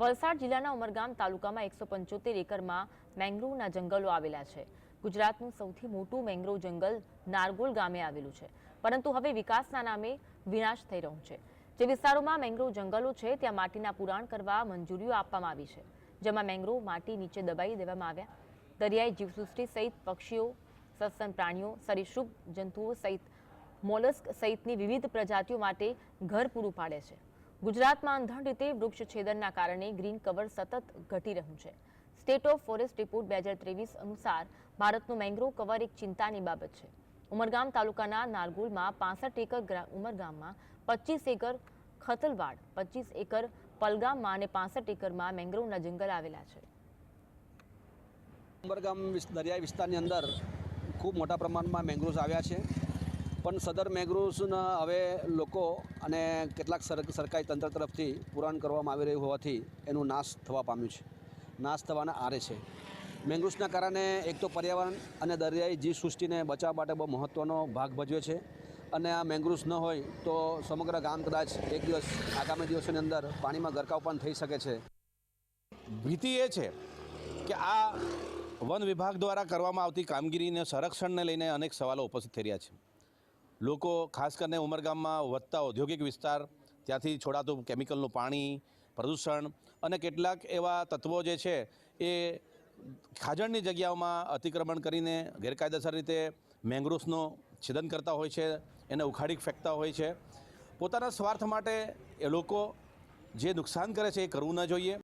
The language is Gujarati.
વલસાડ જિલ્લાના ઉમરગામ તાલુકામાં એકસો પંચોતેર એકરમાં મેંગ્રોવના જંગલો આવેલા છે. ગુજરાતનું સૌથી મોટું મેંગ્રોવ જંગલ નારગોલ ગામે આવેલું છે. પરંતુ હવે વિકાસના નામે વિનાશ થઈ રહ્યું છે. જે વિસ્તારોમાં મેંગ્રોવ જંગલો છે, ત્યાં માટીના પુરાણ કરવા મંજૂરીઓ આપવામાં આવી છે. જેમાં મેંગ્રોવ માટી નીચે દબાઈ દેવામાં આવ્યા. દરિયાઈ જીવસૃષ્ટિ સહિત પક્ષીઓ સત્સન પ્રાણીઓ, સરીસૃપ જંતુઓ સહિત મોલસ્ક સહિતની વિવિધ પ્રજાતિઓ માટે ઘર પૂરું પાડે છે. ગુજરાતમાં અંધણ રીતે વૃક્ષ છેદનના કારણે ગ્રીન કવર સતત ઘટી રહ્યું છે. સ્ટેટ ઓફ ફોરેસ્ટ રિપોર્ટ બે હજાર ત્રેવીસ અનુસાર ભારતનું મેંગ્રોવ કવર એક ચિંતાની બાબત છે. ઉમરગામ તાલુકાના નારગોલમાં પાસઠ એકર ઉમરગામમાં પચીસ એકર ખતલવાડ, પચીસ એકર પલગામમાં અને પાસઠ એકરમાં મેંગ્રોવના જંગલ આવેલા છે. ઉમરગામ દરિયાઈ વિસ્તારની અંદર ખૂબ મોટા પ્રમાણમાં મેંગ્રોવ્સ આવ્યા છે. પણ સદર મેંગ્રુવ્સના હવે લોકો અને કેટલાક સર, સરકારી તંત્ર તરફથી પુરાણ કરવામાં આવી રહ્યું હોવાથી એનું નાશ થવા પામ્યું છે. નાશ થવાના આરે છે. મેંગ્રુવ્સના કારણે એક તો પર્યાવરણ અને દરિયાઈ જીવ સૃષ્ટિને બચાવવા માટે બહુ મહત્ત્વનો ભાગ ભજવે છે અને આ મેંગ્રુવ્સ ન હોય તો સમગ્ર ગામ કદાચ એક દિવસ, આગામી દિવસોની અંદર પાણીમાં ગરકાવ પણ થઈ શકે છે. ભીતિ એ છે કે આ વન વિભાગ દ્વારા કરવામાં આવતી કામગીરીને સંરક્ષણને લઈને અનેક સવાલો ઉપસ્થિત થઈ રહ્યા છે. લોકો ખાસ કરીને ઉમરગામમાં વધતા ઔદ્યોગિક વિસ્તાર, ત્યાંથી છોડાતું કેમિકલનું પાણી, પ્રદૂષણ અને કેટલાક એવા તત્વો જે છે એ ખાજણની જગ્યાઓમાં અતિક્રમણ કરીને ગેરકાયદેસર રીતે મેંગ્રુવ્સનું છેદન કરતા હોય છે, એને ઉખાડી ફેંકતા હોય છે. પોતાના સ્વાર્થ માટે એ લોકો જે નુકસાન કરે છે એ કરવું ન જોઈએ.